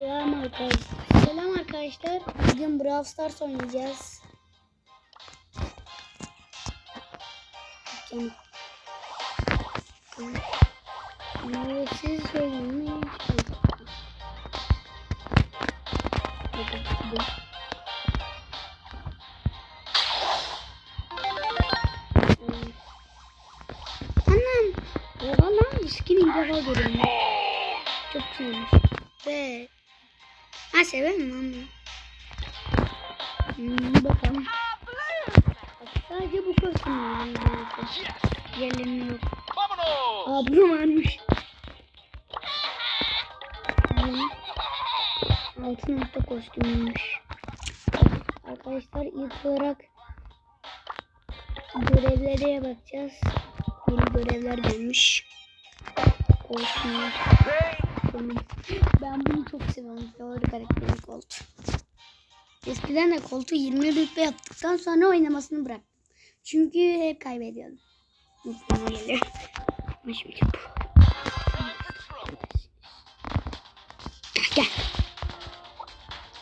Selam arkadaşlar. Selam arkadaşlar. Bugün Brawl Stars oynayacağız. Bunu siz. Annem. Oha lan skin ilk defa görüyorum. Çok güzelmiş. Ve Ha severim lan ben. Hmm, bakalım. Bak, sadece bu kostüm. Diğerlerinin yok. Bu varmış. Altın nokta kostümüymüş. Arkadaşlar ilk olarak görevlere bakacağız. Yeni görevler gelmiş. Kostümler. Benim. Ben bunu çok seviyorum. Favori karakterim Colt. Eskiden de Colt'u 20 rütbe yaptıktan sonra oynamasını bıraktım. Çünkü hep kaybediyordum. Mutluluğuma geliyor. Ama şimdi bu.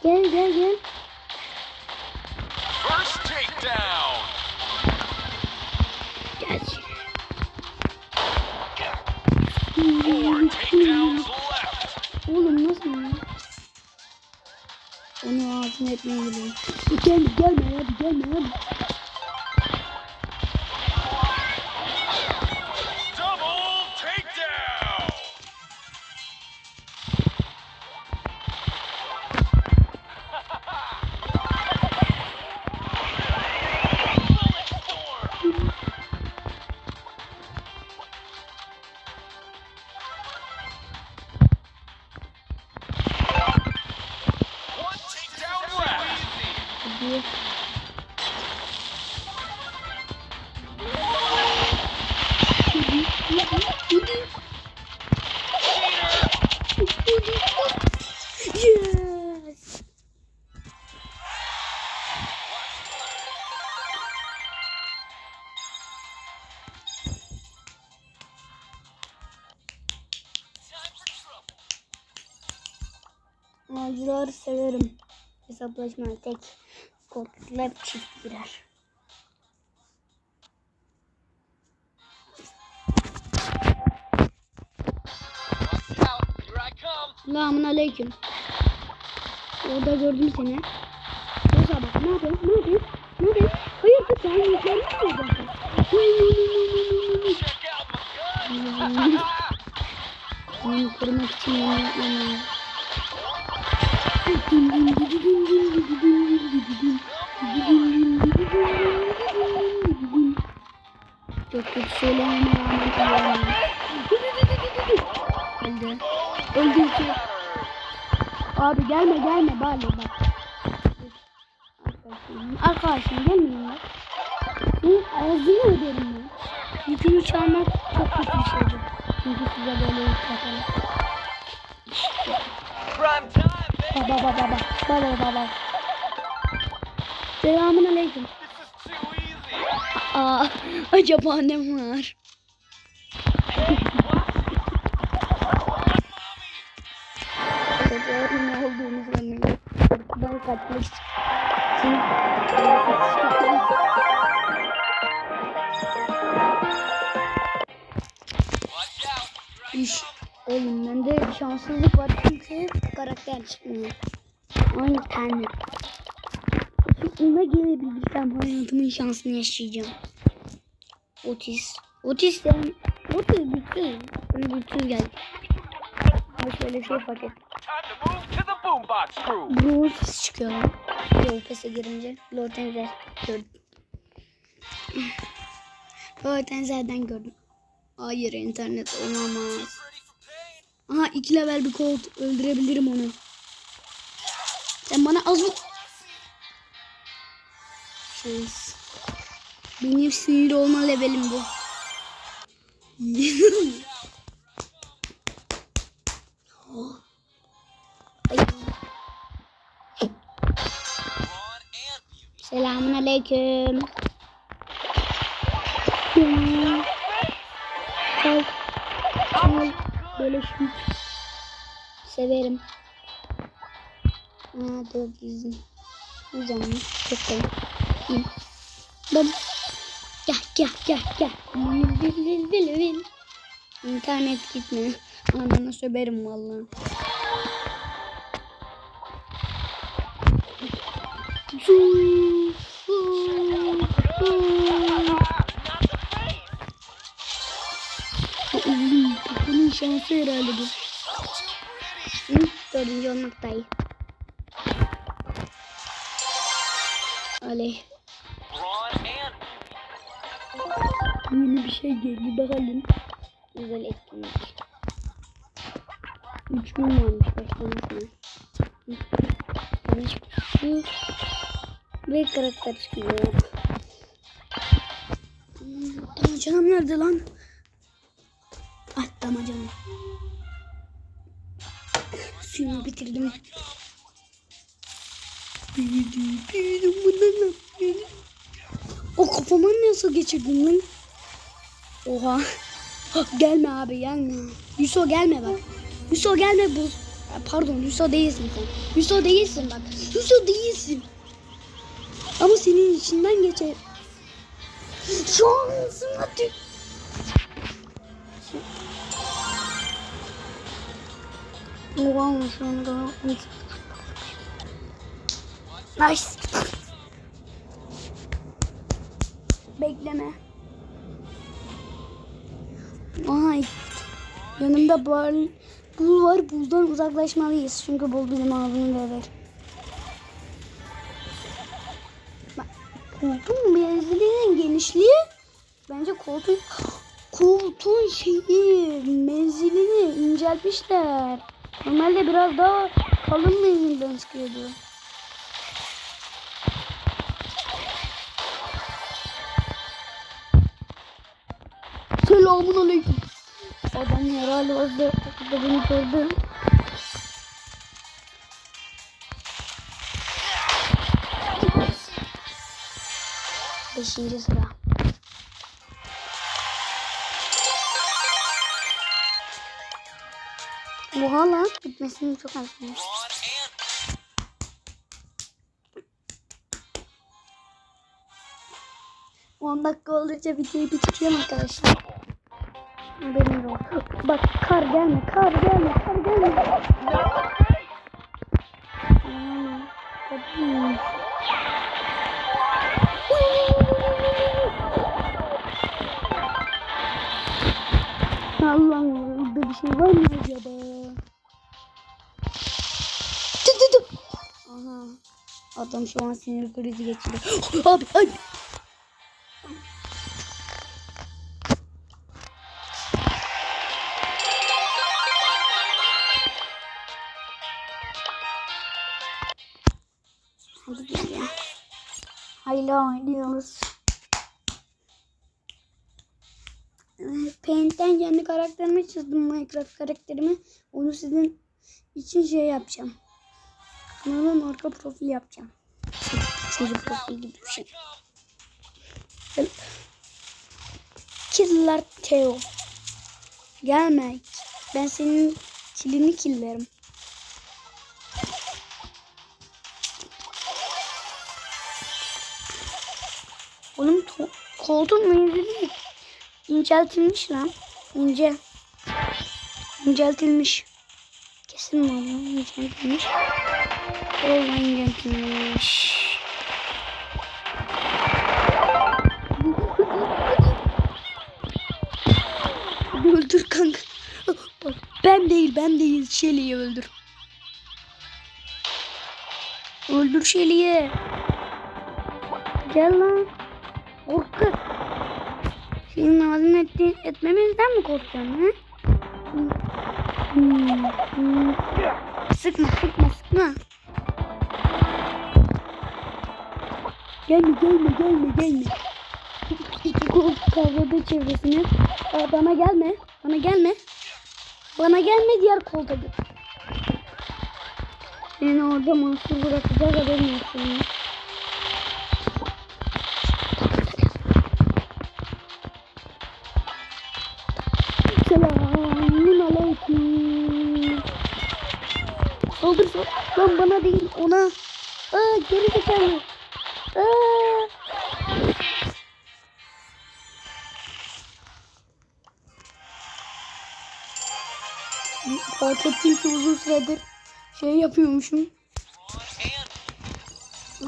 Gel gel gel. Etmeye geliyor. Gelme gelme hadi gelme hadi. Hadi. Yes. Severim. Hesaplaşma tek kodlar çift birer. Selamun aleyküm. Orada gördüm seni. Rosa bak ne yapıyorsun? Ne yapıyorsun? Ne yapıyorsun? Hayır dur ben yüklerini mi Check out my gun! Onu korumak için bunu yapmam lazım. Çok kötü söylememe rağmen Öldü. Öldü ki. Abi gelme gelme bari bak. Arkadaşım, arkadaşım gelmeyin ya. Bu ağzını öderim ben. Yükünü çalmak çok kötü bir şeydir. Çünkü size böyle yük yaparım. Prime time, baby! Baba baba baba. Baba baba. Selamun aleyküm. Aa, acaba ne var? Ne olduğumuzu bilmiyorum. Korkudan kaçmak için. İş. Oğlum bende şanssızlık var çünkü karakter çıkmıyor. Aynı tane. Ona gelebilirsem hayatımın şansını yaşayacağım. Otis. Otis de Otis bitti. Bana bitti geldi. Ama şöyle şey fark et. Bu Otis çıkıyor lan. Yol pese girince. Lortenzer gördüm. Lortenzer'den gördüm. Hayır internet olamaz. Aha iki level bir kolt öldürebilirim onu. Sen bana az mı... Şey, benim sinir olma levelim bu. Selamun aleyküm. Böyle şu. Severim. Aa izin. Güzel mi? Çok iyi. İyi. Ben... Gel gel gel gel. Vil vil vil vil vil. İnternet gitme. Anana söverim vallahi. Bunun şansı herhalde bu. Dördüncü olmak da iyi. Yeni bir şey geldi bakalım. Güzel etkinlik. Üç gün varmış başlamasına. Yanlış şu ve karakter çıkıyor. Damacanam nerede lan? Ah damacanam. Suyumu bitirdim. Büyüdüm, büyüdüm bundan büyüdüm. O kafama nasıl geçirdin lan? Oha. Ha, gelme abi gelme. Yusuf gelme bak. Yusuf gelme bu. Pardon Yusuf değilsin sen. Yusuf değilsin bak. Yusuf değilsin. Ama senin içinden geçer. Şu an ağzıma tü- Oha şu anda. Nice. Bekleme. Ay. Yanımda bal, bul var. Buldan uzaklaşmalıyız. Çünkü bul bizim abimi verir. Koltuğun menzilinin genişliği bence koltuğun koltuğun şeyi menzilini inceltmişler. Normalde biraz daha kalın menzilden çıkıyordu. Selamun aleyküm. Adam herhalde orada, orada beni gördü. Beşinci sıra. Oha lan bitmesini çok az 10 dakika olunca videoyu bitireceğim arkadaşlar. Haberin yok. Bak kar gelme, kar gelme, kar gelme. Allah'ım orada bir şey var mı acaba? Tü tü. Aha. Adam şu an sinir krizi geçiriyor. Abi ay. Hadi gidelim. Hala oynuyoruz. Paint'ten kendi karakterimi çizdim Minecraft karakterimi. Onu sizin için şey yapacağım. Kanalın arka profil yapacağım. İkinci profil gibi bir şey. Killer Teo. Gelme. Ben senin kilini killerim. Koltuğun menzili inceltilmiş lan. İnce. İnceltilmiş. Kesin mi oğlum inceltilmiş? Oğlum inceltilmiş. öldür kanka. Ben değil ben değil Şeli'yi öldür. Öldür Şeli'yi. Gel lan. Korkak. Senin ağzını etti, etmemizden mi korkuyorsun ha? Sıkma sıkma sıkma. Gelme gelme gelme gelme. Kavradı çevresine. Aa, bana gelme. Bana gelme. Bana gelme diğer kolda git. Seni orada mahsur bırakacak haberin olsun. Saldır sal. Lan bana değil ona. Aa geri zekalı. Aa. Fark ettim ki uzun süredir şey yapıyormuşum.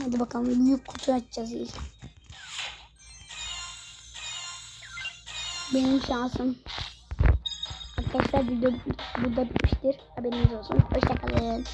Hadi bakalım büyük kutu açacağız ilk. Benim şansım. Arkadaşlar video burada bitmiştir. Haberiniz olsun. Hoşçakalın.